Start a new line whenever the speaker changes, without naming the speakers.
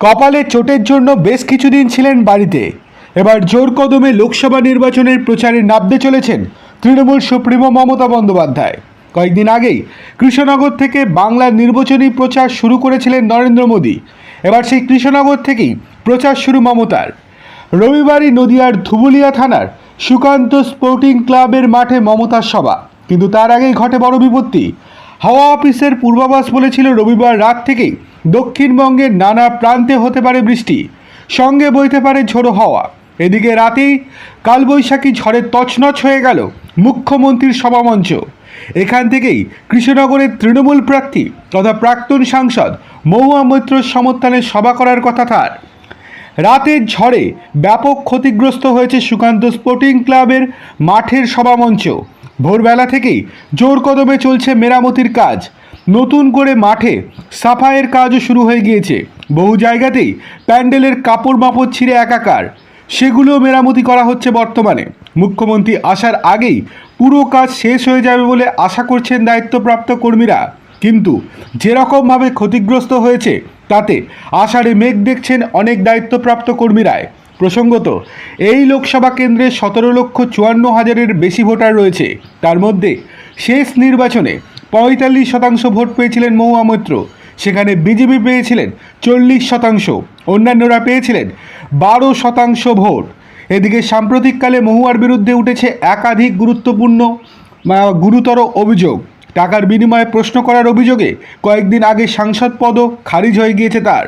কপালে চোটের জন্য বেশ কিছুদিন ছিলেন বাড়িতে। এবার জোর কদমে লোকসভা নির্বাচনের প্রচারে নামতে চলেছেন তৃণমূল সুপ্রিমো মমতা বন্দ্যোপাধ্যায়। কয়েকদিন আগেই কৃষ্ণনগর থেকে বাংলার নির্বাচনী প্রচার শুরু করেছিলেন নরেন্দ্র মোদী। এবার সেই কৃষ্ণনগর থেকেই প্রচার শুরু মমতার। রবিবারই নদিয়ার ধুবুলিয়া থানার সুকান্ত স্পোর্টিং ক্লাবের মাঠে মমতার সভা। কিন্তু তার আগেই ঘটে বড় বিপত্তি। হাওয়া অফিসের পূর্বাভাস বলেছিল রবিবার রাত থেকেই দক্ষিণবঙ্গের নানা প্রান্তে হতে পারে বৃষ্টি, সঙ্গে বইতে পারে ঝোড়ো হাওয়া। এদিকে রাতেই কালবৈশাখী ঝড়ে তছনছ হয়ে গেল মুখ্যমন্ত্রীর সভামঞ্চ। এখান থেকেই কৃষ্ণনগরের তৃণমূল প্রার্থী তথা প্রাক্তন সাংসদ মহুয়া মৈত্র সমর্থনে সভা করার কথা তার। রাতের ঝড়ে ব্যাপক ক্ষতিগ্রস্ত হয়েছে সুকান্ত স্পোর্টিং ক্লাবের মাঠের সভামঞ্চ। ভোরবেলা থেকেই জোর কদমে চলছে মেরামতির কাজ। নতুন করে মাঠে সাফাইয়ের কাজও শুরু হয়ে গিয়েছে। বহু জায়গাতেই প্যান্ডেলের কাপড় মাপড় ছিঁড়ে একাকার। সেগুলোও মেরামতি করা হচ্ছে বর্তমানে। মুখ্যমন্ত্রী আসার আগেই পুরো কাজ শেষ হয়ে যাবে বলে আশা করছেন দায়িত্বপ্রাপ্ত কর্মীরা। কিন্তু যেরকমভাবে ক্ষতিগ্রস্ত হয়েছে, তাতে আষাঢ়ে মেঘ দেখছেন অনেক দায়িত্বপ্রাপ্ত কর্মীরাই। প্রসঙ্গত, এই লোকসভা কেন্দ্রে সতেরো লক্ষ চুয়ান্ন হাজারের বেশি ভোটার রয়েছে। তার মধ্যে শেষ নির্বাচনে পঁয়তাল্লিশ শতাংশ ভোট পেয়েছিলেন মহুয়া মৈত্র। সেখানে বিজেপি পেয়েছিলেন চল্লিশ শতাংশ, অন্যান্যরা পেয়েছিলেন বারো শতাংশ ভোট। এদিকে সাম্প্রতিককালে মহুয়ার বিরুদ্ধে উঠেছে একাধিক গুরুত্বপূর্ণ গুরুতর অভিযোগ। টাকার বিনিময়ে প্রশ্ন করার অভিযোগে কয়েকদিন আগে সাংসদ পদও খারিজ হয়ে গিয়েছে তার।